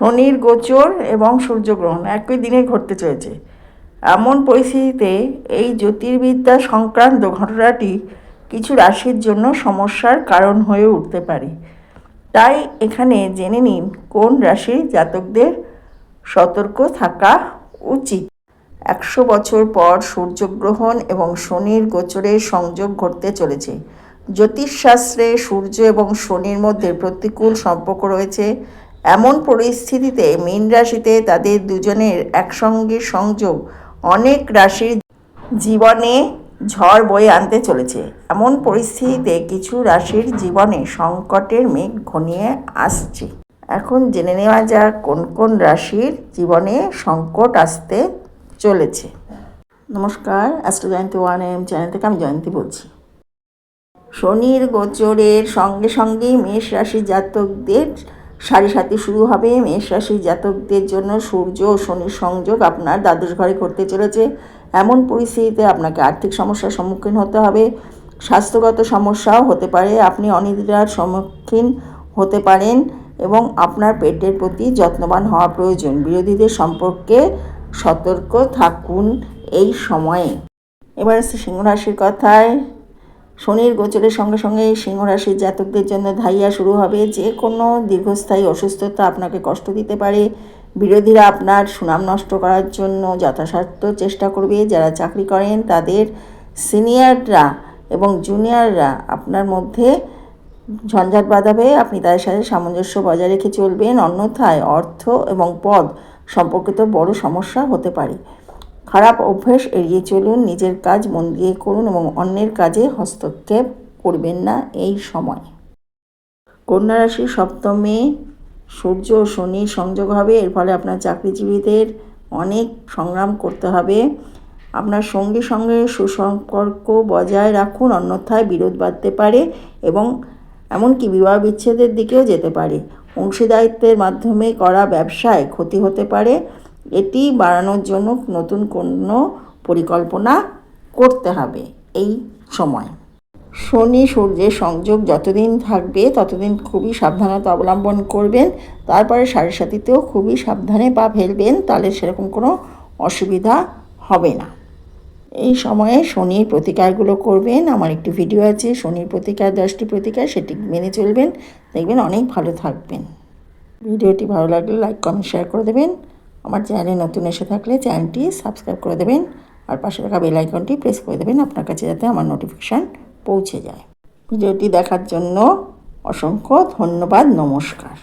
শনির গোচর এবং সূর্যগ্রহণ একই দিনে ঘটতে চলেছে। এমন পরিস্থিতিতে এই জ্যোতির্বিদ্যা সংক্রান্ত ঘটনাটি কিছু রাশির জন্য সমস্যার কারণ হয়ে উঠতে পারে। তাই এখানে জেনে নিন কোন রাশির জাতকদের সতর্ক থাকা উচিত। একশো বছর পর সূর্যগ্রহণ এবং শনির গোচরের সংযোগ ঘটতে চলেছে। জ্যোতিষশাস্ত্রে সূর্য এবং শনির মধ্যে প্রতিকূল সম্পর্ক রয়েছে। এমন পরিস্থিতিতে মীন রাশিতে তাদের দুজনের একসঙ্গে সংযোগ অনেক রাশির জীবনে ঝড় বয়ে আনতে চলেছে। এমন পরিস্থিতিতে কিছু রাশির জীবনে সংকটের মেঘ ঘনিয়ে আসছে। এখন জেনে নেওয়া যাক কোন কোন রাশির জীবনে সংকট আসতে চলেছে। নমস্কার astro Jayanti one M channel থেকে আমি জয়ন্তী বলছি। শনির গোচরের সঙ্গে সঙ্গেই মেষ রাশির জাতকদের সাড়ে সাতে শুরু হবে। মেষ রাশির জাতকদের জন্য সূর্য ও শনির সংযোগ আপনার দ্বাদশ ঘরে ঘটতে চলেছে। এমন পরিস্থিতিতে আপনাকে আর্থিক সমস্যার সম্মুখীন হতে হবে। স্বাস্থ্যগত সমস্যাও হতে পারে। আপনি অনিদ্রার সম্মুখীন হতে পারেন এবং আপনার পেটের প্রতি যত্নবান হওয়া প্রয়োজন। বিরোধীদের সম্পর্কে সতর্ক থাকুন এই সময়ে। এবার সিংহ রাশির কথায়। শনির গোচরের সঙ্গে সঙ্গে সিংহ রাশির জাতকদের জন্য ধাইয়া শুরু হবে। যে কোনো দীর্ঘস্থায়ী অসুস্থতা আপনাকে কষ্ট দিতে পারে। বিরোধীরা আপনার সুনাম নষ্ট করার জন্য যথাসাধ্য চেষ্টা করবে। যারা চাকরি করেন, তাদের সিনিয়ররা এবং জুনিয়ররা আপনার মধ্যে ঝঞ্ঝাট বাঁধাবে। আপনি তাদের সাথে সামঞ্জস্য বজায় রেখে চলবেন। অন্যথায় অর্থ এবং পদ সম্পর্কিত বড় সমস্যা হতে পারে। খারাপ অভ্যেস এড়িয়ে চলুন, নিজের কাজ মন দিয়ে করুন এবং অন্যের কাজে হস্তক্ষেপ করবেন না এই সময়। কন্যা রাশি সপ্তমে সূর্য ও শনি সংযোগ হবে, এর ফলে আপনার চাকরিজীবীদের অনেক সংগ্রাম করতে হবে। আপনার সঙ্গে সঙ্গে সুসম্পর্ক বজায় রাখুন, অন্যথায় বিরোধ বাড়তে পারে এবং এমনকি বিবাহ বিচ্ছেদের দিকেও যেতে পারে। অংশীদারিত্বের মাধ্যমে করা ব্যবসায় ক্ষতি হতে পারে। এটি বাড়ানোর জন্য নতুন কোনো পরিকল্পনা করতে হবে এই সময়। শনি সূর্যের সংযোগ যতদিন থাকবে, ততদিন খুবই সাবধানতা অবলম্বন করবেন। তারপরে সাড়ে সাথীতেও খুবই সাবধানে পা ফেলবেন, তাহলে সেরকম কোনো অসুবিধা হবে না। এই সময়ে শনির প্রতিকারগুলো করবেন। আমার একটি ভিডিও আছে, শনির প্রতিকার, দশটি প্রতিকার, সেটি মেনে চলবেন। দেখবেন অনেক ভালো থাকবেন। ভিডিওটি ভালো লাগলে লাইক, কমেন্ট, শেয়ার করে দেবেন। আমার চ্যানেলে নতুন এসে থাকলে চ্যানেলটি সাবস্ক্রাইব করে দেবেন আর পাশে থাকা বেল আইকনটি প্রেস করে দেবেন আপনার কাছে যাতে আমার নোটিফিকেশান পৌঁছে যায়। ভিডিওটি দেখার জন্য অসংখ্য ধন্যবাদ, নমস্কার।